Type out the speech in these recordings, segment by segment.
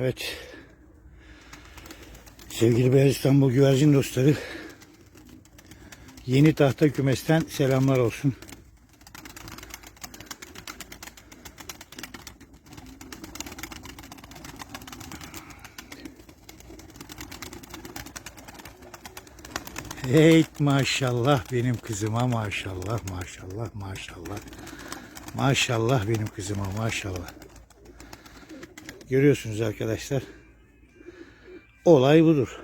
Evet. Sevgili Beyaz İstanbul güvercin dostları. Yeni tahta kümesten selamlar olsun. Hey maşallah benim kızıma maşallah maşallah maşallah. Maşallah benim kızıma maşallah. Görüyorsunuz arkadaşlar. Olay budur.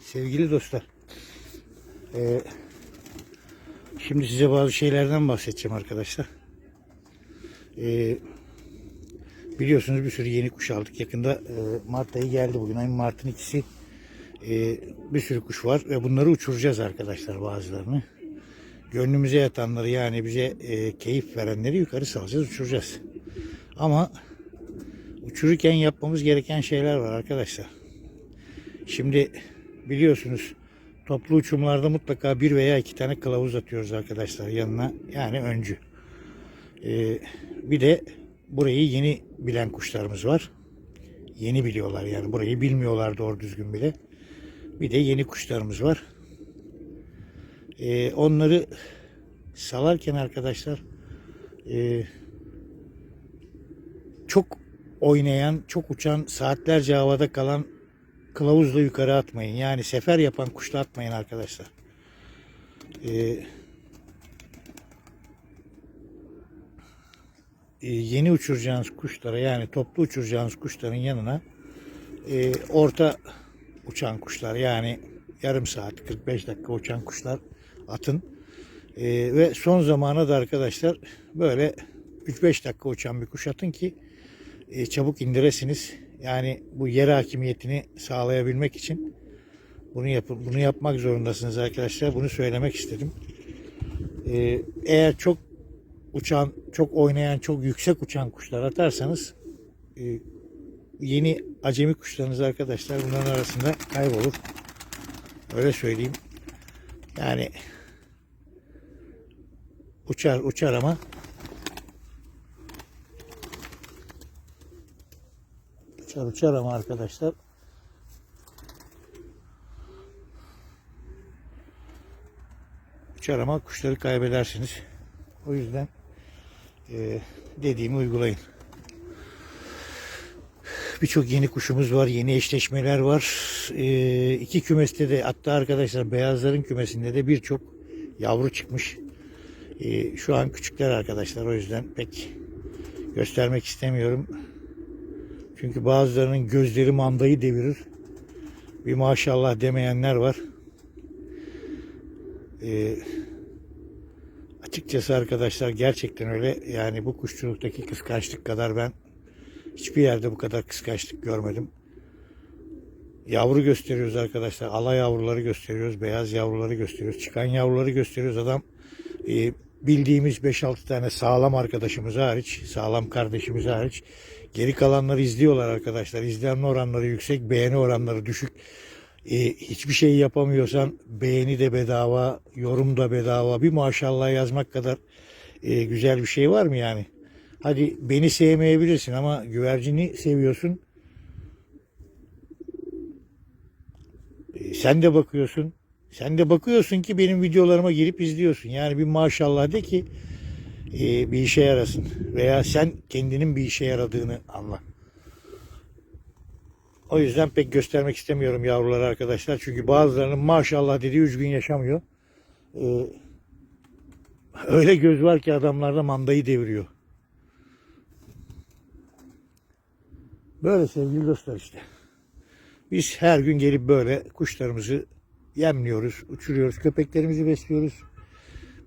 Sevgili dostlar. Ee, şimdi size bazı şeylerden bahsedeceğim arkadaşlar. Ee, biliyorsunuz bir sürü yeni kuş aldık. Yakında e, Mart ayı geldi bugün. Ayın Mart'ın ikisi e, bir sürü kuş var ve bunları uçuracağız arkadaşlar bazılarını. Gönlümüze yatanları yani bize e, keyif verenleri yukarı salacağız, uçuracağız. Ama uçururken yapmamız gereken şeyler var arkadaşlar. Şimdi biliyorsunuz toplu uçumlarda mutlaka bir veya iki tane kılavuz atıyoruz arkadaşlar yanına. Yani öncü. Ee, bir de burayı yeni bilen kuşlarımız var. Yeni biliyorlar yani burayı bilmiyorlar doğru düzgün bile. Bir de yeni kuşlarımız var. Ee, onları salarken arkadaşlar e, çok oynayan, çok uçan, saatlerce havada kalan kılavuzla yukarı atmayın. Yani sefer yapan kuşla atmayın arkadaşlar. Ee, e, yeni uçuracağınız kuşlara yani toplu uçuracağınız kuşların yanına e, orta uçan kuşlar yani yarım saat 45 dakika uçan kuşlar atın. E, ve son zamana da arkadaşlar böyle 3-5 dakika uçan bir kuş atın ki e, çabuk indiresiniz. Yani bu yer hakimiyetini sağlayabilmek için bunu yapın, bunu yapmak zorundasınız arkadaşlar. Bunu söylemek istedim. E, eğer çok uçan, çok oynayan, çok yüksek uçan kuşlar atarsanız e, yeni acemi kuşlarınız arkadaşlar bunların arasında kaybolur. Öyle söyleyeyim. Yani uçar uçar ama uçar uçar ama arkadaşlar uçar ama kuşları kaybedersiniz. O yüzden e, dediğimi uygulayın. Birçok yeni kuşumuz var, yeni eşleşmeler var. E, iki kümeste de hatta arkadaşlar beyazların kümesinde de birçok yavru çıkmış. E, şu an küçükler arkadaşlar o yüzden pek göstermek istemiyorum. Çünkü bazılarının gözleri mandayı devirir. Bir maşallah demeyenler var. Ee, açıkçası arkadaşlar gerçekten öyle. Yani bu kuşçuluktaki kıskançlık kadar ben hiçbir yerde bu kadar kıskançlık görmedim. Yavru gösteriyoruz arkadaşlar. Ala yavruları gösteriyoruz. Beyaz yavruları gösteriyoruz. Çıkan yavruları gösteriyoruz. Adam e, bildiğimiz 5-6 tane sağlam arkadaşımız hariç, sağlam kardeşimiz hariç geri kalanları izliyorlar arkadaşlar. İzlenme oranları yüksek, beğeni oranları düşük. E, hiçbir şey yapamıyorsan beğeni de bedava, yorum da bedava. Bir maşallah yazmak kadar e, güzel bir şey var mı yani? Hadi beni sevmeyebilirsin ama güvercini seviyorsun. E, sen de bakıyorsun. Sen de bakıyorsun ki benim videolarıma girip izliyorsun. Yani bir maşallah de ki e, bir işe yarasın. Veya sen kendinin bir işe yaradığını anla. O yüzden pek göstermek istemiyorum yavruları arkadaşlar. Çünkü bazılarının maşallah dediği 3 gün yaşamıyor. E, öyle göz var ki adamlarda mandayı deviriyor. Böyle sevgili dostlar işte. Biz her gün gelip böyle kuşlarımızı yemliyoruz, uçuruyoruz, köpeklerimizi besliyoruz.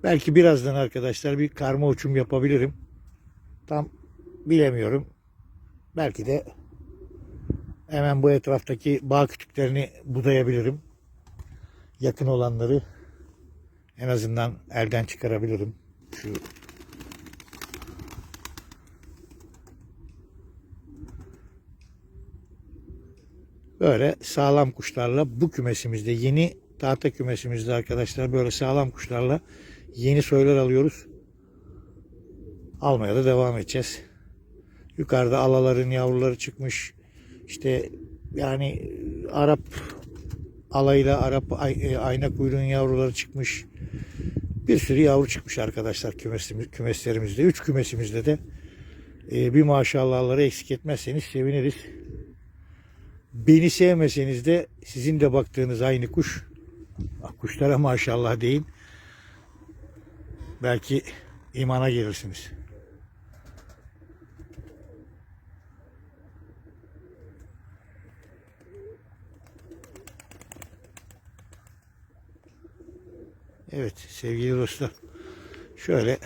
Belki birazdan arkadaşlar bir karma uçum yapabilirim. Tam bilemiyorum. Belki de hemen bu etraftaki bağ kütüklerini budayabilirim. Yakın olanları en azından elden çıkarabilirim. Şu böyle sağlam kuşlarla bu kümesimizde yeni tahta kümesimizde arkadaşlar böyle sağlam kuşlarla yeni soylar alıyoruz. Almaya da devam edeceğiz. Yukarıda alaların yavruları çıkmış. işte yani Arap alayla Arap e, ayna kuyruğun yavruları çıkmış. Bir sürü yavru çıkmış arkadaşlar kümesimiz, kümeslerimizde. Üç kümesimizde de e, bir maşallahları eksik etmezseniz seviniriz. Beni sevmeseniz de sizin de baktığınız aynı kuş. Bak Kuşlara maşallah deyin. Belki imana gelirsiniz. Evet sevgili dostlar. Şöyle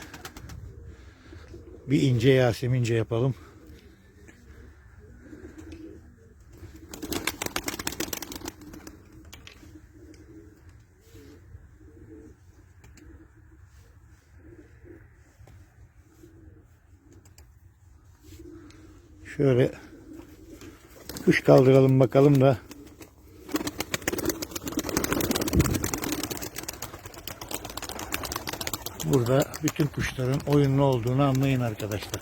bir ince yasemince yapalım. Şöyle kuş kaldıralım bakalım da burada bütün kuşların oyunlu olduğunu anlayın arkadaşlar.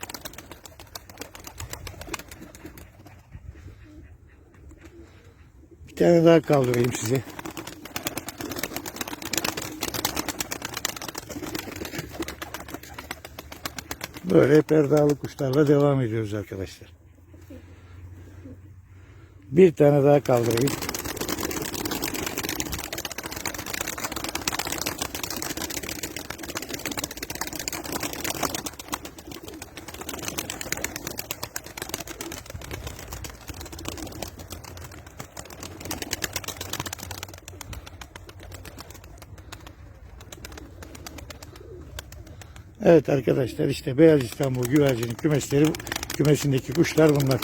Bir tane daha kaldırayım size. Böyle perdalı kuşlarla devam ediyoruz arkadaşlar. Bir tane daha kaldırayım. Evet arkadaşlar işte Beyaz İstanbul güvercini kümesleri kümesindeki kuşlar bunlar.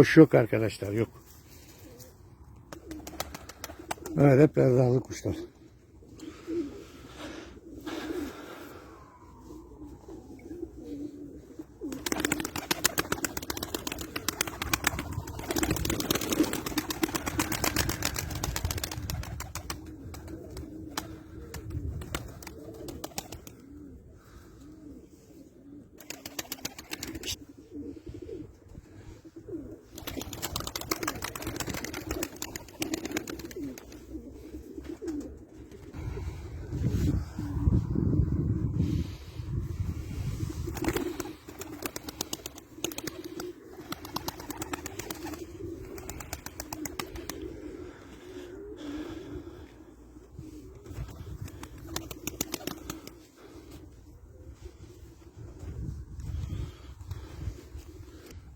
Boş yok arkadaşlar yok. Böyle perdalı kuşlar.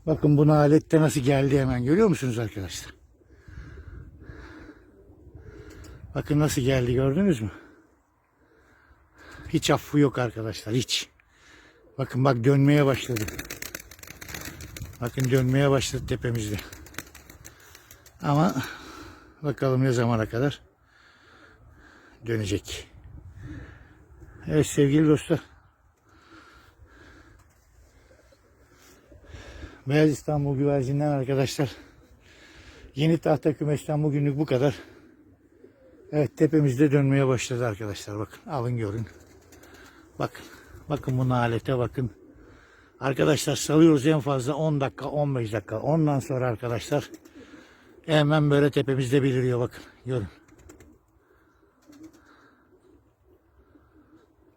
Bakın bunu alette nasıl geldi hemen görüyor musunuz arkadaşlar? Bakın nasıl geldi gördünüz mü? Hiç affı yok arkadaşlar hiç. Bakın bak dönmeye başladı. Bakın dönmeye başladı tepemizde. Ama bakalım ne zamana kadar dönecek. Evet sevgili dostlar. Beyaz İstanbul güvercinden arkadaşlar. Yeni tahta kümesten bugünlük bu kadar. Evet tepemizde dönmeye başladı arkadaşlar. Bakın alın görün. Bakın. Bakın bu alete bakın. Arkadaşlar salıyoruz en fazla 10 dakika 15 dakika. Ondan sonra arkadaşlar hemen böyle tepemizde beliriyor bakın. Görün.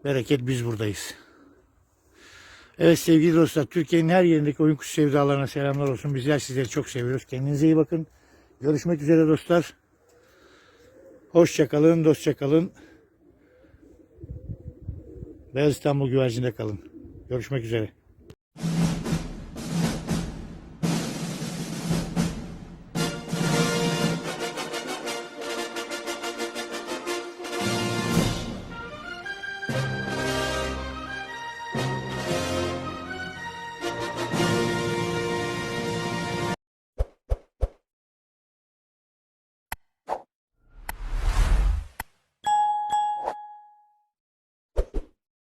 Bereket biz buradayız. Evet sevgili dostlar Türkiye'nin her yerindeki oyun kuşu sevdalarına selamlar olsun. Bizler sizleri çok seviyoruz. Kendinize iyi bakın. Görüşmek üzere dostlar. Hoşça kalın, dostça kalın. Beyaz İstanbul güvercinde kalın. Görüşmek üzere.